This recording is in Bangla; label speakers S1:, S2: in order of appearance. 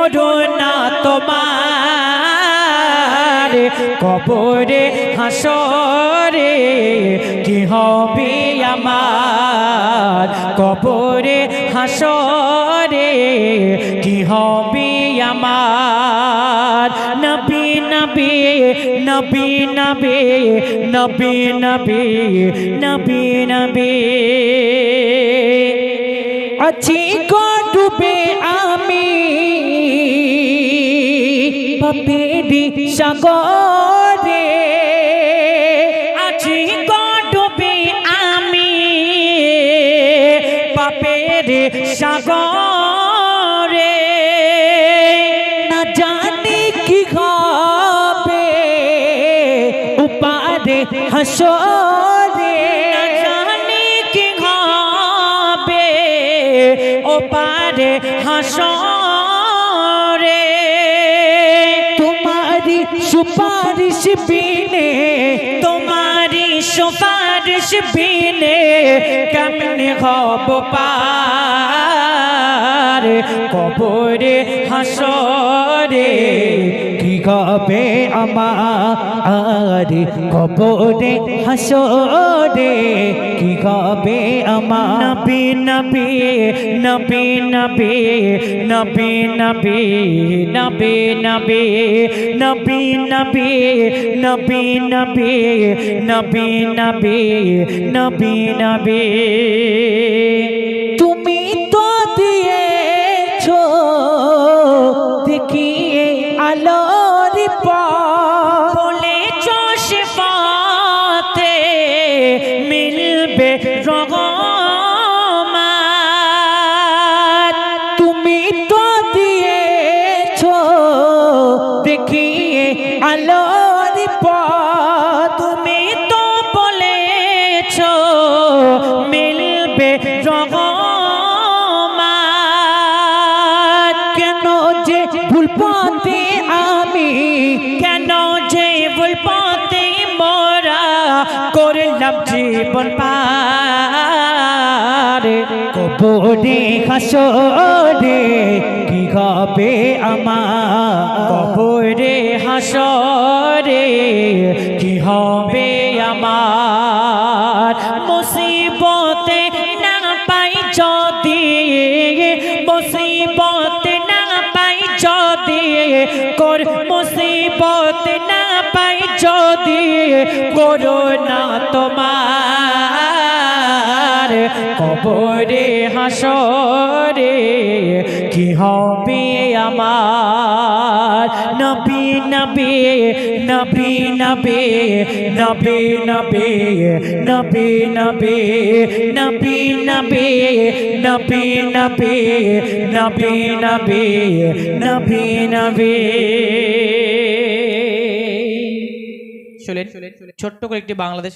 S1: করোনা তোমার। কবরে, হাসরে কি হবে আমার? কবরে, হাসরে কি হবে আমার? নবী নবী নবী নবী নবী নবী নবী নবী।
S2: আছি গো আমি পাপেরি সাগরে
S1: আছি গডবে আমি পাপের সাগরে।
S2: না জানি কি হবে উপারে হাসরে।
S1: না জানি কি হবে ও পারে হাসরে।
S2: সুপারিশ বিনে
S1: তোমারি সুপারিশ বিনে কেমনে হব পার কবরে হাসরে
S2: কি হবে আমার কবরে হাসরে কি হবে আমার
S1: নবী নবী নবী নবী নবী নবী নবী নবী নবী নবী নবী নবী নবী নবী নবী নবী valor. করলাম জীবন পার।
S2: কবরে হাসরে কি হবে আমার?
S1: কবরে হাসরে কি হবে আমার? মুসিবতে না পাই যদি, মুসিবতে না পাই যদি, কর মুসিবতে না পাই যদি করোনা তোমার কবরে হাসরে কি হবে আমার নবী নবী নবী নবী নবী নবী নবী নবী নবী নবী নবী নবী নবী নবী নবী নবী
S3: ছোট্ট করে একটি বাংলাদেশ